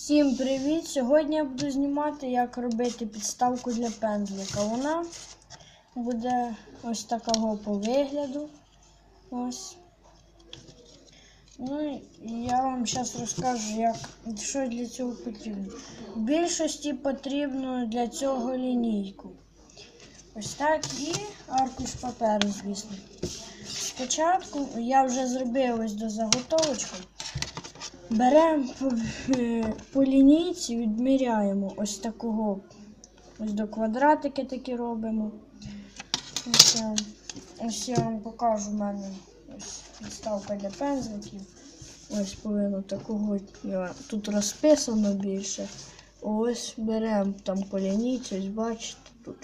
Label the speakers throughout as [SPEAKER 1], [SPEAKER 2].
[SPEAKER 1] Всім привіт! Сьогодні я буду знімати, як робити підставку для пензлика. Вона буде ось такого по вигляду. Ось. Ну і я вам зараз розкажу, як, що для цього потрібно. В більшості потрібно для цього лінійку. Ось так і аркуш паперу, звісно. Спочатку я вже зробив ось до заготовочку. Беремо по, е, по лінійці, відміряємо ось такого. Ось до квадратики такі робимо. Ось, я- ось я вам покажу в мене ось підставка для пензликів. Ось повинно такого тут розписано більше. Ось беремо там по лінійці, ось бачите, тут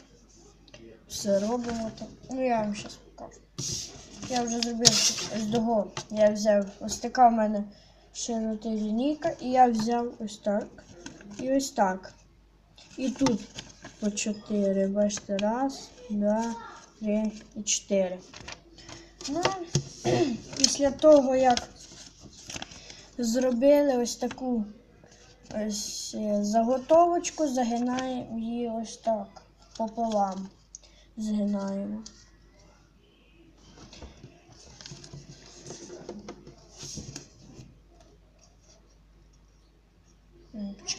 [SPEAKER 1] все робимо так. Ну я вам зараз покажу. Я вже зробив ось дого. Я взяв ось така в мене широти лінійка, і я взяв ось так. І ось так. І тут по 4. Бачите, раз, два, три і чотири. Ну, після того, як зробили ось таку ось е, заготовочку, загинаємо її ось так пополам. Згинаємо.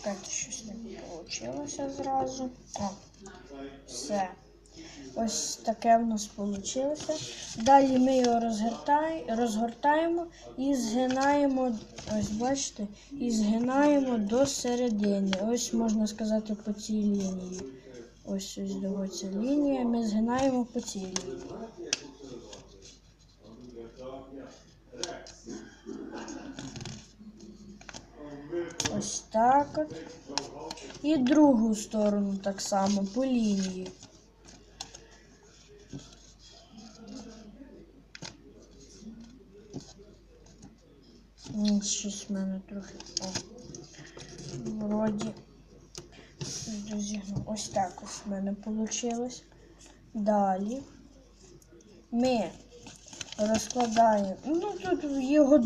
[SPEAKER 1] Почекайте, щось не вийшло зразу. О, все. Ось таке в нас вийшло. Далі ми його розгортаємо, і згинаємо, ось бачите, і згинаємо до середини. Ось можна сказати по цій лінії. Ось ось до ця лінія. Ми згинаємо по цій лінії. Ось так от. І другу сторону так само по лінії. Щось в мене трохи. О. Вроді. розігнув. Ось так ось в мене вийшло. Далі ми розкладаємо. Ну тут його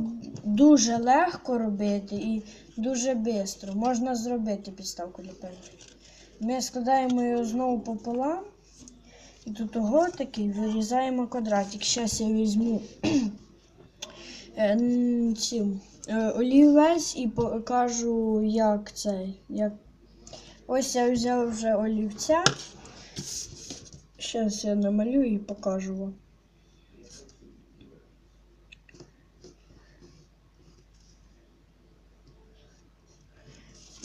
[SPEAKER 1] дуже легко робити і дуже швидко. Можна зробити підставку для пензлика. Ми складаємо його знову пополам. І тут ого такий вирізаємо квадратик. Зараз я візьму е, е, олівець і покажу, як це. Як... Ось я взяв вже олівця. Зараз я намалюю і покажу вам.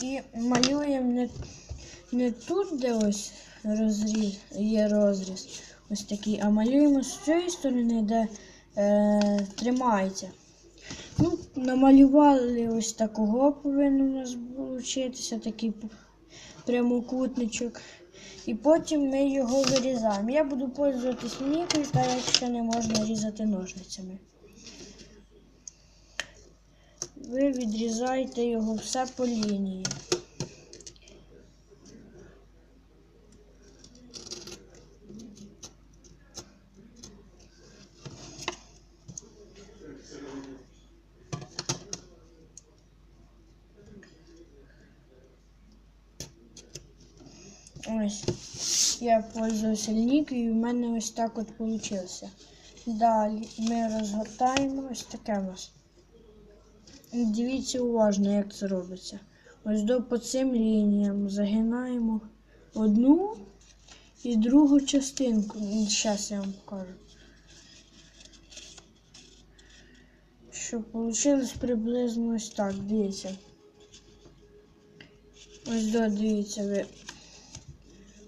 [SPEAKER 1] І малюємо не, не тут, де ось розріз, є розріз, ось такий, а малюємо з цієї сторони, де е, тримається. Ну, намалювали ось такого повинно у нас получитися, такий прямокутничок. І потім ми його вирізаємо. Я буду пользуватись лінійкою, так як ще не можна різати ножницями. Ви відрізаєте його все по лінії. Ось. Я пользуюся лінійкою і в мене ось так от вийшло. Далі ми розгортаємо ось таке нас. Дивіться уважно, як це робиться. Ось до по цим лініям загинаємо одну і другу частинку. Зараз я вам покажу. Щоб вийшло приблизно ось так, дивіться. Ось до, дивіться, ви.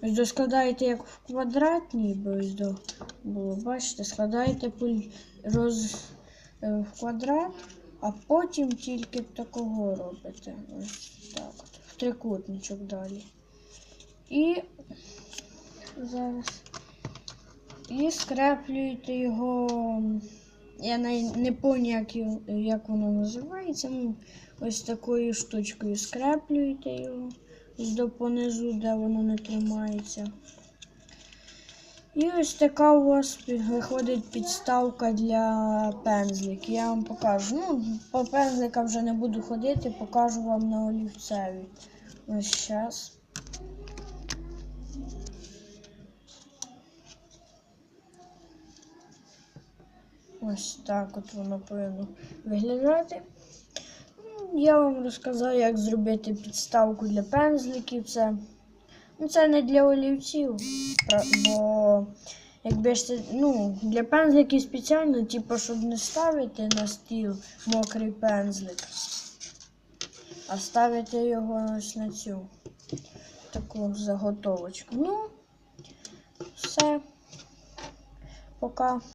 [SPEAKER 1] Ось до складаєте як в квадрат, ніби ось до було, бачите, складаєте роз, е, в квадрат, а потім тільки такого робите. Ось так. В трикутничок далі. І зараз. І скреплюєте його. Я не, пам'ятаю, як, як воно називається. Ну, ось такою штучкою скреплюєте його ось до понизу, де воно не тримається. І ось така у вас виходить підставка для пензлик. Я вам покажу. Ну, по пензликам вже не буду ходити, покажу вам на олівцеві. Ось зараз. Ось так от воно повинно виглядати. Ну, Я вам розказав, як зробити підставку для пензликів. Це, ну, це не для олівців, бо якби ж це, ну, для пензликів спеціально, типу, щоб не ставити на стіл мокрий пензлик, а ставити його ось на цю таку заготовочку. Ну, все. Пока.